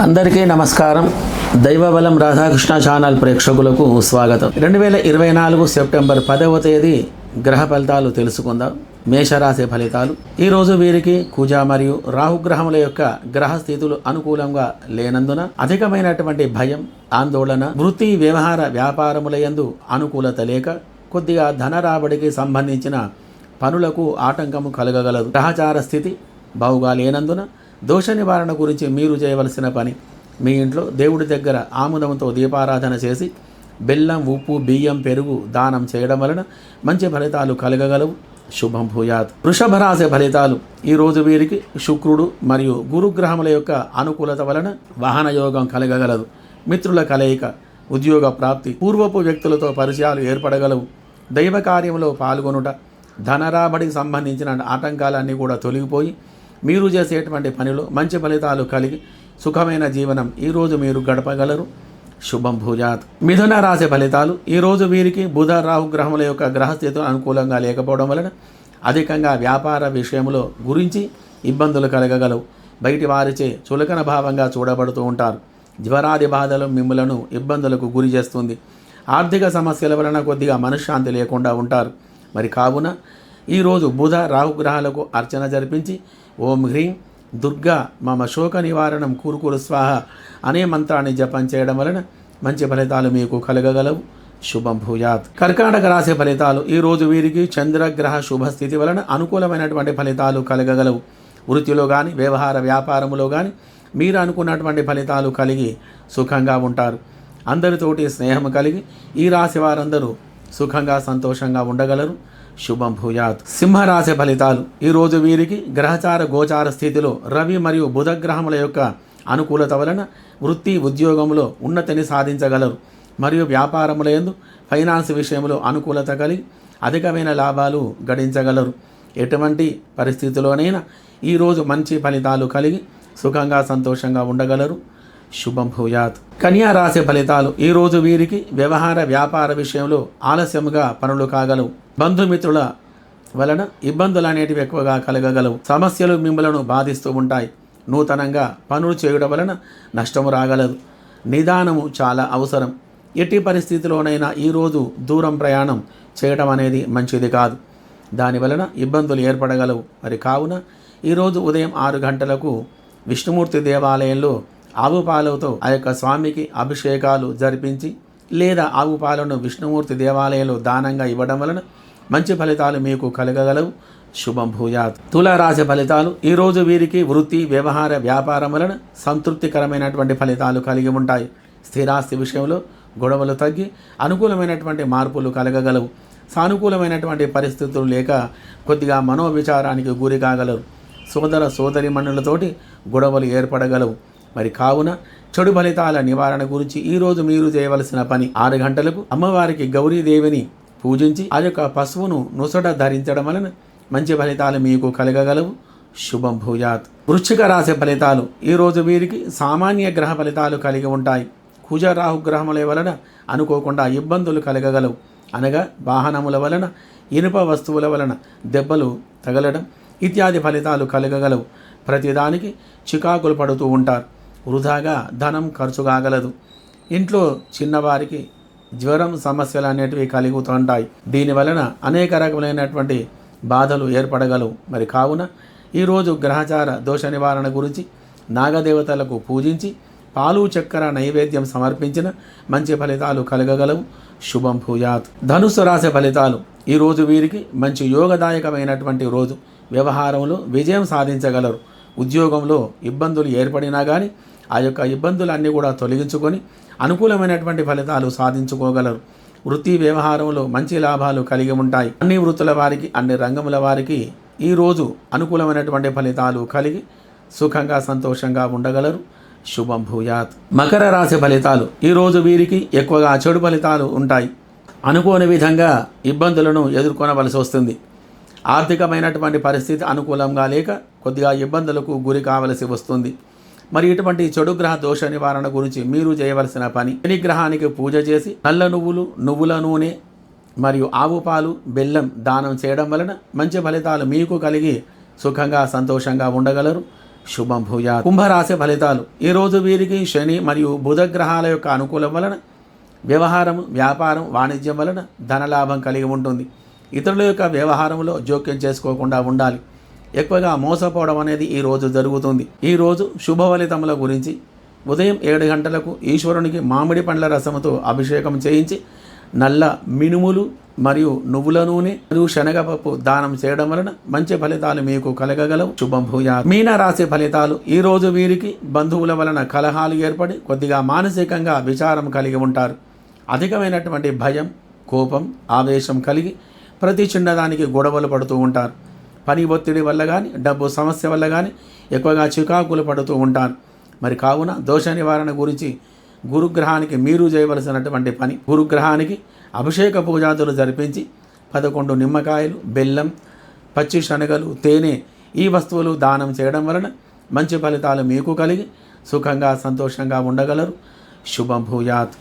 అందరికీ నమస్కారం. దైవబలం రాధాకృష్ణ ఛానల్ ప్రేక్షకులకు స్వాగతం. రెండు వేల ఇరవై నాలుగు సెప్టెంబర్ పదవ తేదీ గ్రహ ఫలితాలు తెలుసుకుందాం. మేషరాశి ఫలితాలు. ఈరోజు వీరికి కుజ మరియు రాహుగ్రహముల యొక్క గ్రహ స్థితులు అనుకూలంగా లేనందున అధికమైనటువంటి భయం ఆందోళన వృత్తి వ్యవహార వ్యాపారములయందు అనుకూలత లేక కొద్దిగా ధన రాబడికి సంబంధించిన పనులకు ఆటంకము కలగగలదు. గ్రహచార స్థితి బావుగా లేనందున దోష నివారణ గురించి మీరు చేయవలసిన పని. మీ ఇంట్లో దేవుడి దగ్గర ఆముదంతో దీపారాధన చేసి బెల్లం ఉప్పు బియ్యం పెరుగు దానం చేయడం వలన మంచి ఫలితాలు కలగగలవు. శుభం భూయాత్. వృషభ రాశి ఫలితాలు ఈరోజు వీరికి శుక్రుడు మరియు గురుగ్రహముల యొక్క అనుకూలత వలన వాహన యోగం కలగగలదు. మిత్రుల కలయిక ఉద్యోగ ప్రాప్తి పూర్వపు వ్యక్తులతో పరిచయాలు ఏర్పడగలవు. దైవ కార్యంలో పాల్గొనుట ధనరాబడికి సంబంధించిన ఆటంకాలన్నీ కూడా తొలగిపోయి మీరు చేసేటువంటి పనిలో మంచి ఫలితాలు కలిగి సుఖమైన జీవనం ఈరోజు మీరు గడపగలరు. శుభం భూజాత్. మిథున రాశి ఫలితాలు ఈరోజు వీరికి బుధ రాహు గ్రహముల యొక్క గ్రహస్థితి అనుకూలంగా లేకపోవడం వలన అధికంగా వ్యాపార విషయంలో గురించి ఇబ్బందులు కలగగలవు. బయటి వారిచే చులకన భావంగా చూడబడుతూ ఉంటారు. జ్వరాది బాధలు మిమ్మలను ఇబ్బందులకు గురి చేస్తుంది. ఆర్థిక సమస్యల వలన కొద్దిగా మనశ్శాంతి లేకుండా ఉంటారు. మరి కావున ఈరోజు బుధ రాహుగ్రహాలకు అర్చన జరిపించి ఓం హ్రీం దుర్గా మమ శోక నివారణం కూరుకురు స్వాహ అనే మంత్రాన్ని జపం చేయడం వలన మంచి ఫలితాలు మీకు కలగగలవు. శుభం భూయాత్. కర్కాటక రాశి ఫలితాలు. ఈరోజు వీరికి చంద్రగ్రహ శుభస్థితి వలన అనుకూలమైనటువంటి ఫలితాలు కలగగలవు. వృత్తిలో కానీ వ్యవహార వ్యాపారములో కానీ మీరు అనుకున్నటువంటి ఫలితాలు కలిగి సుఖంగా ఉంటారు. అందరితోటి స్నేహం కలిగి ఈ రాశి వారందరూ సుఖంగా సంతోషంగా ఉండగలరు. శుభం భూయాత్. సింహరాశి ఫలితాలు. ఈరోజు వీరికి గ్రహచార గోచార స్థితిలో రవి మరియు బుధ గ్రహముల యొక్క అనుకూలత వలన వృత్తి ఉద్యోగంలో ఉన్నతిని సాధించగలరు. మరియు వ్యాపారముల యందు ఫైనాన్స్ విషయంలో అనుకూలత కలిగి అధికమైన లాభాలు గడించగలరు. ఎటువంటి పరిస్థితిలోనైనా ఈరోజు మంచి ఫలితాలు కలిగి సుఖంగా సంతోషంగా ఉండగలరు. శుభం భూయాత్. కన్యా రాశి ఫలితాలు ఈరోజు వీరికి వ్యవహార వ్యాపార విషయంలో ఆలస్యముగా పనులు కాగలవు. బంధుమిత్రుల వలన ఇబ్బందులు అనేటివి ఎక్కువగా కలగగలవు. సమస్యలు మిమ్మలను బాధిస్తూ ఉంటాయి. నూతనంగా పనులు చేయడం వలన నష్టము రాగలదు. నిదానము చాలా అవసరం. ఎట్టి పరిస్థితిలోనైనా ఈరోజు దూరం ప్రయాణం చేయడం అనేది మంచిది కాదు. దాని వలన ఇబ్బందులు ఏర్పడగలవు. మరి కావున ఈరోజు ఉదయం ఆరు గంటలకు విష్ణుమూర్తి దేవాలయంలో ఆవు పాలతో ఆ యొక్క స్వామికి అభిషేకాలు జరిపించి లేదా ఆవు పాలను విష్ణుమూర్తి దేవాలయంలో దానంగా ఇవ్వడం వలన మంచి ఫలితాలు మీకు కలగగలవు. శుభం భూయాత్. తులారాశి ఫలితాలు ఈరోజు వీరికి వృత్తి వ్యవహార వ్యాపారం వలన సంతృప్తికరమైనటువంటి ఫలితాలు కలిగి ఉంటాయి. స్థిరాస్తి విషయంలో గొడవలు తగ్గి అనుకూలమైనటువంటి మార్పులు కలగగలవు. సానుకూలమైనటువంటి పరిస్థితులు లేక కొద్దిగా మనోవిచారానికి గురి కాగలరు సోదర సోదరి మణులతోటి గొడవలు ఏర్పడగలవు. మరి కావున చెడు ఫలితాల నివారణ గురించి ఈరోజు మీరు చేయవలసిన పని ఆరు గంటలకు అమ్మవారికి గౌరీదేవిని పూజించి ఆ యొక్క పశువును నుసట ధరించడం వలన మంచి ఫలితాలు మీకు కలగగలవు. శుభం భూజాత్. వృశ్చిక రాశి ఫలితాలు. ఈరోజు వీరికి సామాన్య గ్రహ ఫలితాలు కలిగి ఉంటాయి. కుజ రాహుగ్రహముల వలన అనుకోకుండా ఇబ్బందులు కలగగలవు. అనగా వాహనముల వలన ఇనుప వస్తువుల వలన దెబ్బలు తగలడం ఇత్యాది ఫలితాలు కలగగలవు. ప్రతిదానికి చికాకులు పడుతూ ఉంటారు. వృధాగా ధనం ఖర్చు కాగలదు ఇంట్లో చిన్నవారికి జ్వరం సమస్యలు అనేటివి కలుగుతుంటాయి. దీని వలన అనేక రకములైనటువంటి బాధలు ఏర్పడగలవు. మరి కావున ఈరోజు గ్రహచార దోష నివారణ గురించి నాగదేవతలకు పూజించి పాలు చక్కెర నైవేద్యం సమర్పించిన మంచి ఫలితాలు కలగగలవు. శుభం భూయాత్. ధనుసు రాశి ఫలితాలు. ఈరోజు వీరికి మంచి యోగదాయకమైనటువంటి రోజు. వ్యవహారంలో విజయం సాధించగలరు. ఉద్యోగంలో ఇబ్బందులు ఏర్పడినా కానీ ఆ యొక్క ఇబ్బందులన్నీ కూడా తొలగించుకొని అనుకూలమైనటువంటి ఫలితాలు సాధించుకోగలరు. వృత్తి వ్యవహారంలో మంచి లాభాలు కలిగి ఉంటాయి. అన్ని వృత్తుల వారికి అన్ని రంగముల వారికి ఈరోజు అనుకూలమైనటువంటి ఫలితాలు కలిగి సుఖంగా సంతోషంగా ఉండగలరు. శుభం భూయాత్. మకర రాశి ఫలితాలు. ఈరోజు వీరికి ఎక్కువగా చెడు ఫలితాలు ఉంటాయి. అనుకోని విధంగా ఇబ్బందులను ఎదుర్కొనవలసి వస్తుంది. ఆర్థికమైనటువంటి పరిస్థితి అనుకూలంగా లేక కొద్దిగా ఇబ్బందులకు గురి కావలసి వస్తుంది. మరి ఇటువంటి చెడు గ్రహ దోష నివారణ గురించి మీరు చేయవలసిన పని. శనిగ్రహానికి పూజ చేసి నల్ల నువ్వులు నువ్వుల నూనె మరియు ఆవు పాలు బెల్లం దానం చేయడం వలన మంచి ఫలితాలు మీకు కలిగి సుఖంగా సంతోషంగా ఉండగలరు. శుభం భూయా కుంభరాశి ఫలితాలు. ఈరోజు వీరికి శని మరియు బుధ గ్రహాల యొక్క అనుకూలం వలన వ్యవహారం వ్యాపారం వాణిజ్యం వలన ధనలాభం కలిగి ఉంటుంది. ఇతరుల యొక్క వ్యవహారంలో జోక్యం చేసుకోకుండా ఉండాలి. ఎక్కువగా మోసపోవడం అనేది ఈ రోజు జరుగుతుంది. ఈ రోజు శుభ ఫలితముల గురించి ఉదయం ఏడు గంటలకు ఈశ్వరునికి మామిడి పండ్ల రసముతో అభిషేకం చేయించి నల్ల మినుములు మరియు నువ్వుల నూనె మరియు శనగపప్పు దానం చేయడం వలన మంచి ఫలితాలు మీకు కలగగలవు. శుభం భూయా. మీన రాశి ఫలితాలు ఈ రోజు వీరికి బంధువుల వలన కలహాలు ఏర్పడి కొద్దిగా మానసికంగా విచారం కలిగి ఉంటారు. అధికమైనటువంటి భయం కోపం ఆవేశం కలిగి ప్రతి చిన్నదానికి గొడవలు పడుతూ ఉంటారు. పని ఒత్తిడి వల్ల కానీ డబ్బు సమస్య వల్ల కానీ ఎక్కువగా చికాకులు పడుతూ ఉంటారు. మరి కావున దోష నివారణ గురించి గురుగ్రహానికి మీరు చేయవలసినటువంటి పని గురుగ్రహానికి అభిషేక పూజాదులు జరిపించి పదకొండు నిమ్మకాయలు బెల్లం పచ్చి శనగలు తేనె ఈ వస్తువులు దానం చేయడం వలన మంచి ఫలితాలు మీకు కలిగి సుఖంగా సంతోషంగా ఉండగలరు. శుభం భూయాత్.